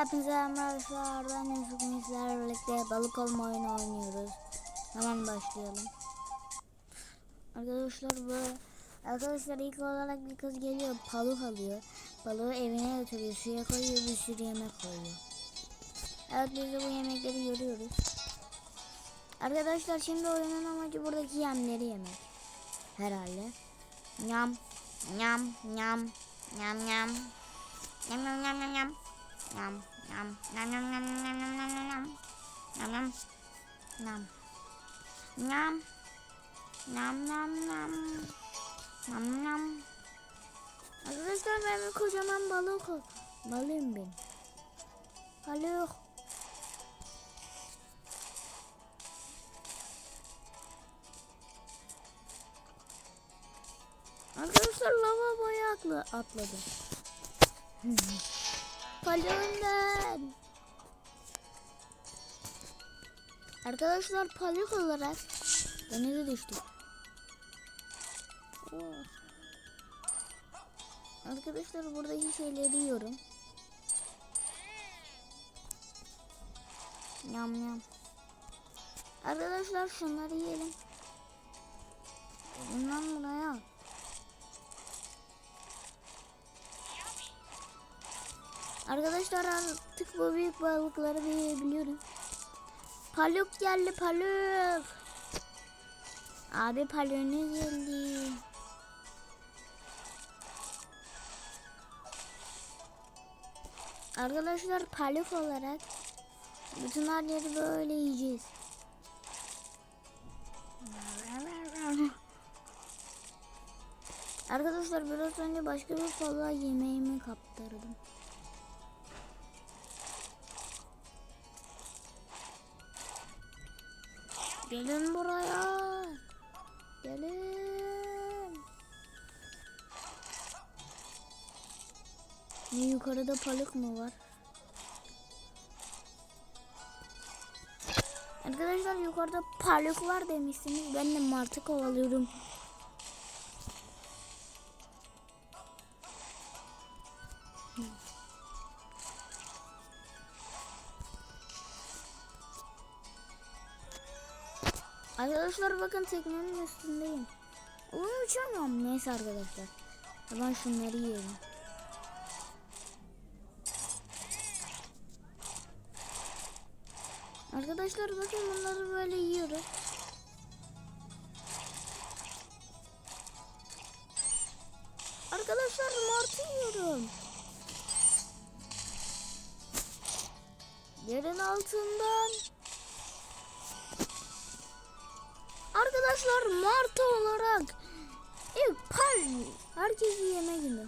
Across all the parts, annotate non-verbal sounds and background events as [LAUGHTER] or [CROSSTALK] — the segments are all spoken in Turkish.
Hepinize arkadaşlar ben Yusuf sizlerle birlikte balık olma oyunu oynuyoruz. Hemen başlayalım. Arkadaşlar bu Arkadaşlar ilk olarak bir kız geliyor balık alıyor. Balığı evine götürüyor suya koyuyor bir sürü yemek koyuyor. Evet biz de bu yemekleri görüyoruz. Arkadaşlar şimdi oyunun amacı buradaki yemleri yemek. Herhalde. Nyam nyam nyam nyam nyam Yum yum yum yum yum. Yum yum yum yum yum yum yum yum yum yum. Yum yum. Yum. Yum. Yum yum yum. Yum yum. Arkadaşlar ben bir kocaman balık ol- balığım ben. Balık. Arkadaşlar lava boyu atla- atladı. [LAUGHS] Palondan. Arkadaşlar palyok olarak denize düştük. Oh. Arkadaşlar buradaki şeyleri yiyorum. Yam yam. Arkadaşlar şunları yiyelim. Bundan buraya. Arkadaşlar artık bu büyük balıkları yiyebiliyorum. Paluk geldi paluk. Abi paluk geldi. Arkadaşlar paluk olarak bütün her yeri böyle yiyeceğiz. Arkadaşlar biraz önce başka bir balığa yemeğimi kaptırdım. Gelin buraya. Gelin. Ne yukarıda balık mı var? Arkadaşlar yukarıda balık var demişsiniz. Ben de martı kovalıyorum. Arkadaşlar bakın teknenin üstündeyim. Onu uçamıyorum. Neyse arkadaşlar. Ben şunları yiyelim. Arkadaşlar bakın bunları böyle yiyoruz. Arkadaşlar martı yiyorum. Yerin altından. Arkadaşlar martı olarak ilk pal herkesi yeme günü.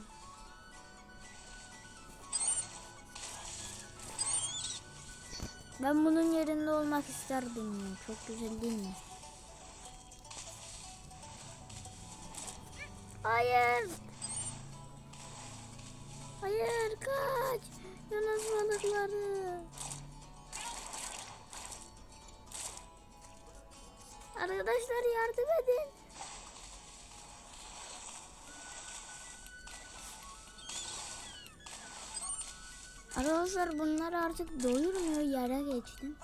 Ben bunun yerinde olmak isterdim ya. Çok güzel değil mi? Hayır. Hayır kaç. Yunus balıkları. Arkadaşlar yardım edin. Arkadaşlar bunlar artık doyurmuyor yere geçtim.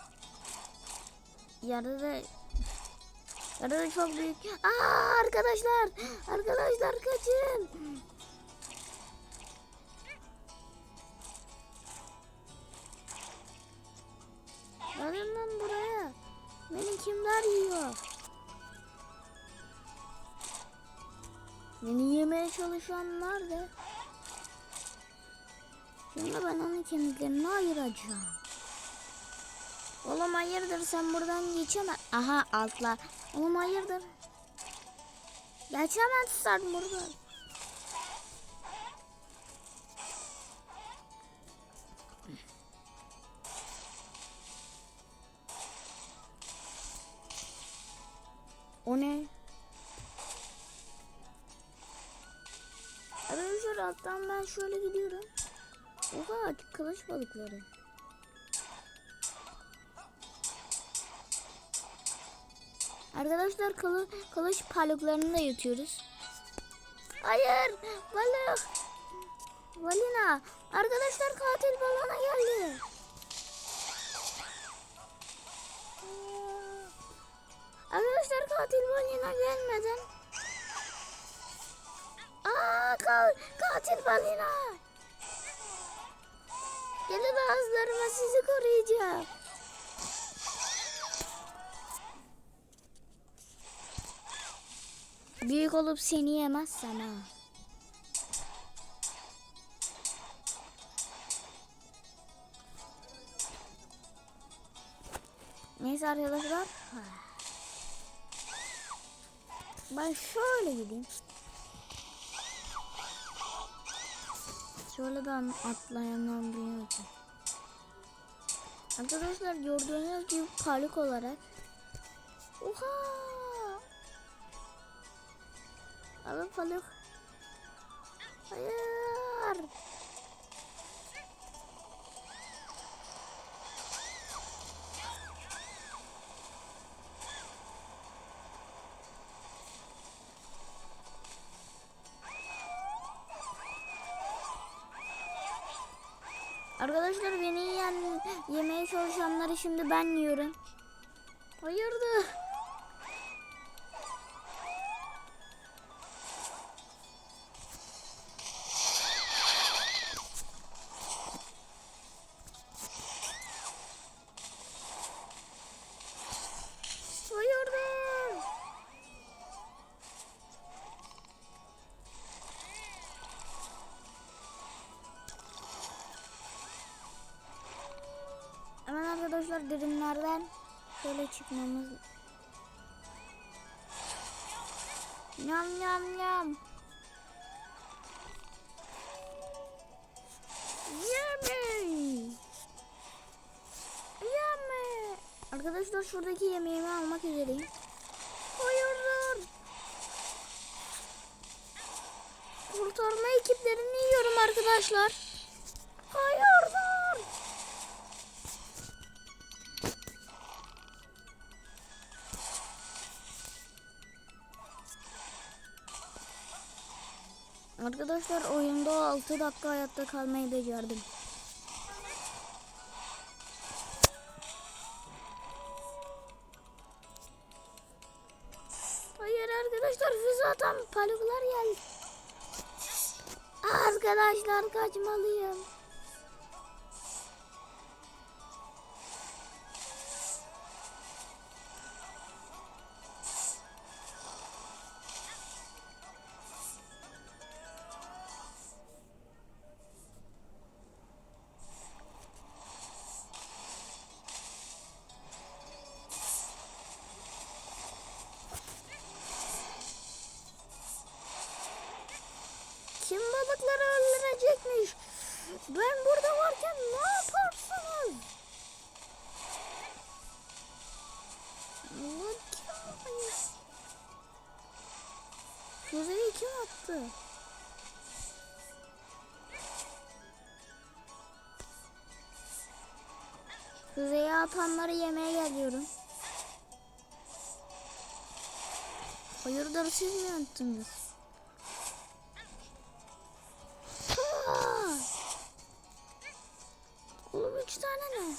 Yerde de çok büyük. Aa arkadaşlar! Arkadaşlar kaçın! Gelin lan buraya. Beni kimler yiyor? Beni yemeye çalışanlar da. Şimdi ben onun kemiklerini ayıracağım. Oğlum hayırdır sen buradan geçemez. Aha altlar. Oğlum hayırdır. Geçemezsen buradan. O ne? Arkadaşlar alttan ben şöyle gidiyorum. Oha kılıç balıkları. Arkadaşlar kılı, kılıç balıklarını da yutuyoruz. Hayır balık. Balina. Arkadaşlar katil balona geldi. Katil balina gelmeden. Aa ka katil balina. Gelin ağızlarıma sizi koruyacağım. Büyük olup seni yemezsem ha. Neyse arkadaşlar. Ben şöyle gideyim. Şöyle ben atlayandan. Arkadaşlar gördüğünüz gibi panik olarak. Oha! Abi balık. Hayır. Arkadaşlar beni yiyen, yemeye çalışanları şimdi ben yiyorum. Hayırdır? Arkadaşlar derinlerden şöyle çıkmamız. Nyam nyam nyam. Yummy. Yummy. Arkadaşlar şuradaki yemeğimi almak üzereyim. Hayırdır? Kurtarma ekiplerini yiyorum arkadaşlar. Hayırdır? Arkadaşlar oyunda 6 dakika hayatta kalmayı becerdim. Hayır arkadaşlar füze atan paluklar geldi. Arkadaşlar kaçmalıyım. Balıkları öldürecekmiş? Ben burada varken ne yaparsınız? Füzeyi kim attı? Füzeyi atanları yemeye geliyorum. Hayırdır siz mi attınız? Üç tane ne?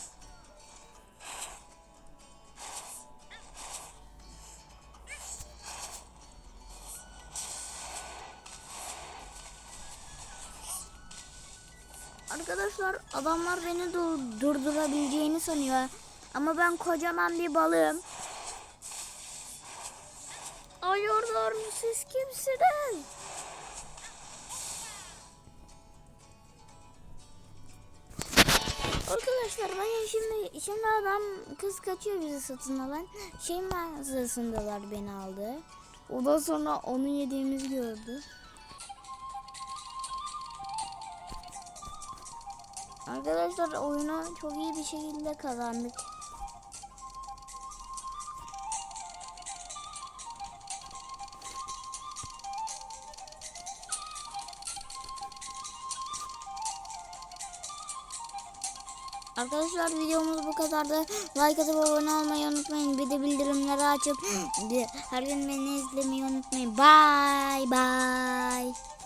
Arkadaşlar adamlar beni dur- durdurabileceğini sanıyor. Ama ben kocaman bir balığım. Hayırdır siz kimsiniz? Arkadaşlar ben şimdi şimdi adam kız kaçıyor bizi satın alan. Şey mağazasındalar beni aldı. O da sonra onu yediğimizi gördü. Arkadaşlar oyunu çok iyi bir şekilde kazandık. Arkadaşlar videomuz bu kadardı. Like atıp abone olmayı unutmayın. Bir de bildirimleri açıp her gün beni izlemeyi unutmayın. Bye bye.